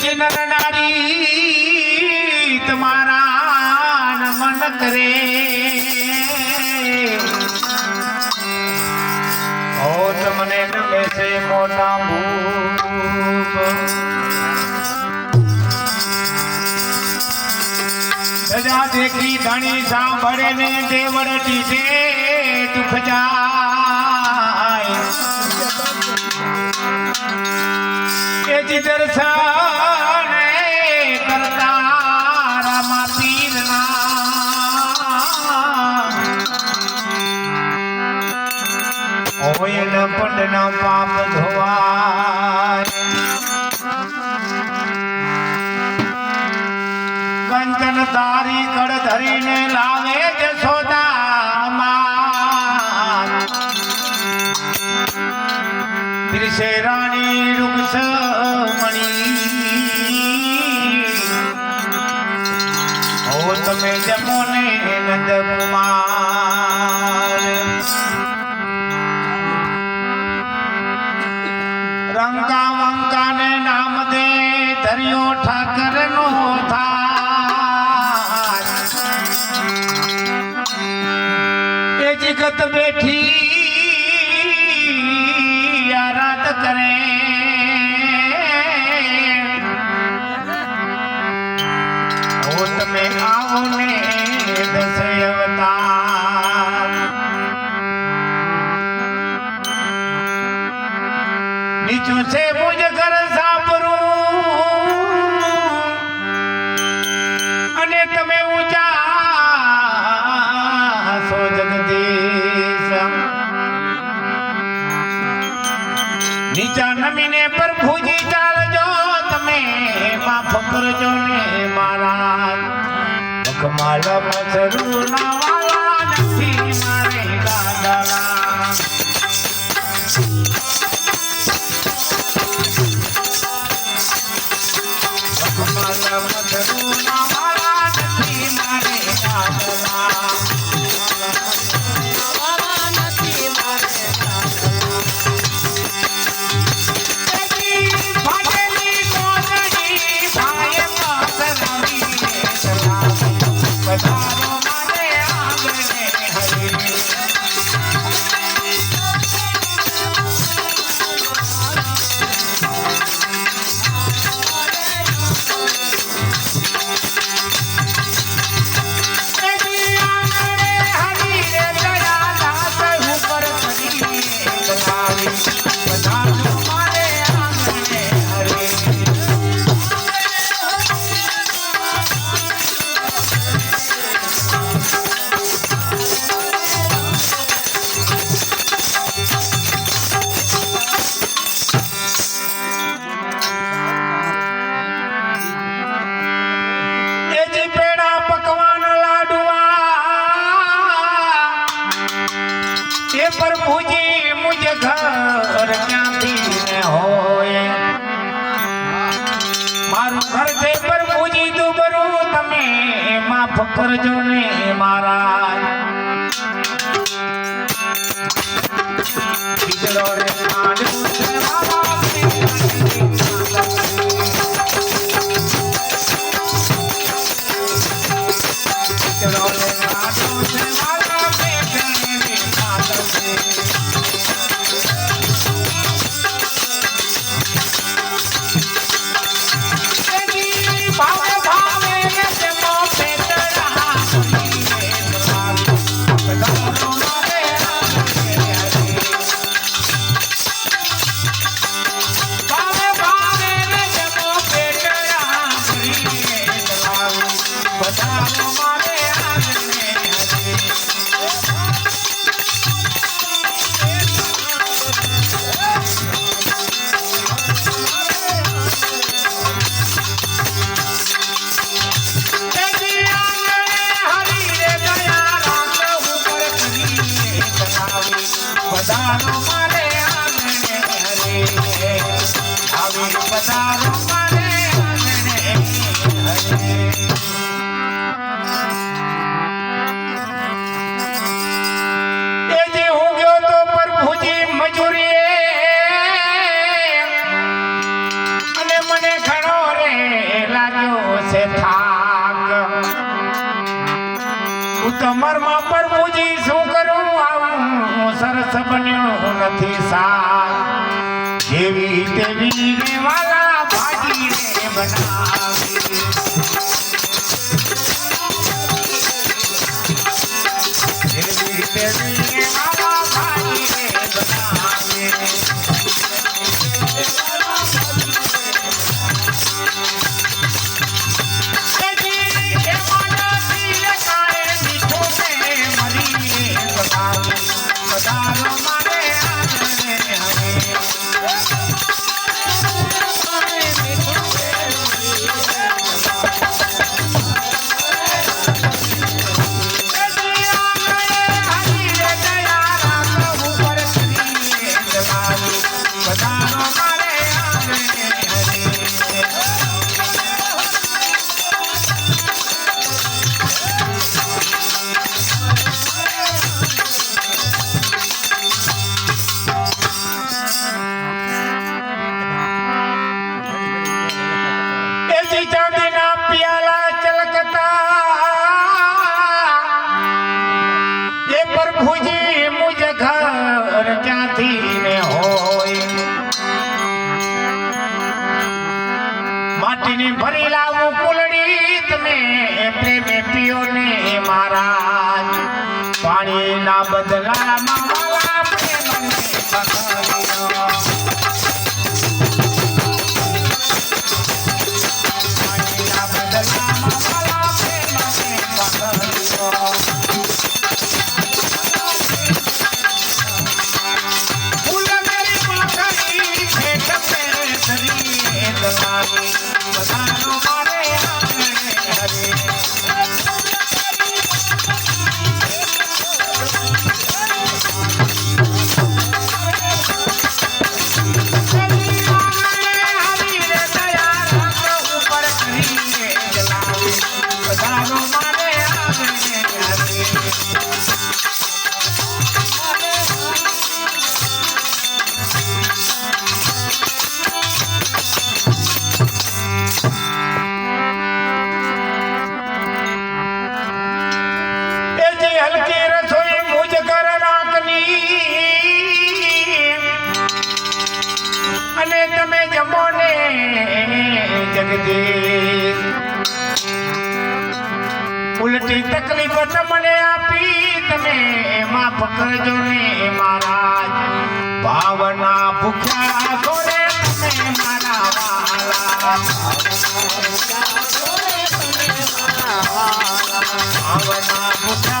જે નર નારી તમારા કરે. ઓ તમને નમે છે સજા દેખી ધણી સાંભળે ને દેવડતી છે દુઃખ જાય. એ જ દર્શન ન પંડ ન પાપ ધોવાય. કંચન તારી કડ ધરીને લાવે જશોદામાં ત્રિશે રાણી રૂક્ષ મણી. ઓ તમે જમો ને નંદ કુમાર. એ જગત બેઠી આરાધ કરે ઓ તમે આવો ને દસ અવતાર નીચું છે મુજ ઘર નીચા નમીને પ્રભુજી ચાલજો, તમે માફ કરજો ને મારા. મખમાલ મસરૂ ના વાલા નથી મારે ગાદલા એ પ્રભુજી મુજ ઘર ક્યાંથી ને હોય મારું ઘર છે પ્રભુજી દુબરું તમે માફ કરજો ને મારા ખીચડો રે પધારો મારે આંગણે હરે. આવી પધારો હું તમારમાં પર પૂજી શું કરું? આવું હું સરસ બન્યો નથી સાર. જેવી તેવી રેવાલા ભાજી રે બનાવી જેવી તેવી રેવાલા Bye-bye. માટીની ભરી લાવું કુલડી તમે પ્રેમે પીઓ ને મહારાજ પાણીના બદલામાં વાલા પ્રેમને બદલ્યો. તમે જમો ને જગદીશ ઉલટી તકલીફ તમને આપી તમે માફ કરજો ને મહારાજ ભાવના ભૂખ્યા ગોરે તમે મારા વાલા ભાવના ભૂખ્યા